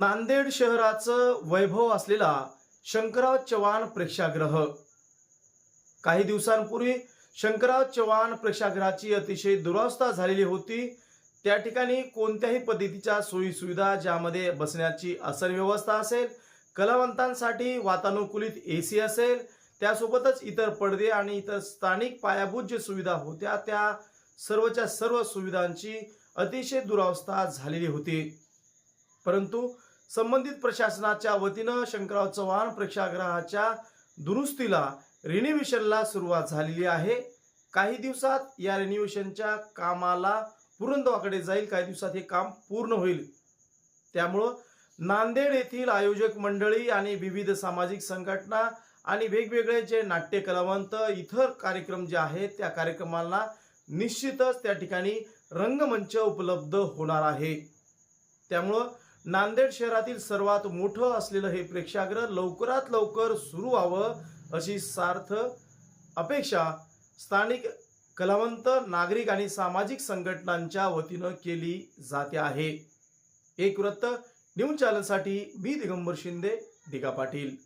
नांदेड शहराचं वैभव असलेला शंकरराव चव्हाण प्रेक्षागृह काही दिवसांपूर्वी शंकरराव चव्हाण प्रेक्षागृहाची अतिशय दुरावस्था झालेली होती. त्या ठिकाणी कोणत्याही पद्धतीच्या सोयीसुविधा ज्यामध्ये बसण्याची आसन व्यवस्था असेल कलावंतांसाठी वातानुकूलित ए सी असेल त्यासोबतच इतर पडदे आणि इतर स्थानिक पायाभूत जे सुविधा होत्या त्या सर्वच्या सर्व सुविधांची अतिशय दुरावस्था झालेली होती. परंतु संबंधित प्रशासनाच्या वतीनं शंकरराव चव्हाण प्रेक्षागृहाच्या दुरुस्तीला रिनिव्हेशनला सुरुवात झालेली आहे. काही दिवसात या रिनिव्हेशनच्या कामाला पुरंदवाकडे जाईल. काही दिवसात हे काम पूर्ण होईल. त्यामुळं नांदेड येथील आयोजक मंडळी आणि विविध सामाजिक संघटना आणि वेगवेगळे जे नाट्य कलावंत इतर कार्यक्रम जे आहेत त्या कार्यक्रमांना निश्चितच त्या ठिकाणी रंगमंच उपलब्ध होणार आहे. त्यामुळं नांदेड शहरातील सर्वात मोठं असलेलं हे प्रेक्षागृह लवकरात लवकर सुरू व्हावं अशी सार्थ अपेक्षा स्थानिक कलावंत नागरिक आणि सामाजिक संघटनांच्या वतीनं केली जाते आहे. एक वृत्त न्यूज चॅनलसाठी मी दिगंबर शिंदे दिगा पाटील.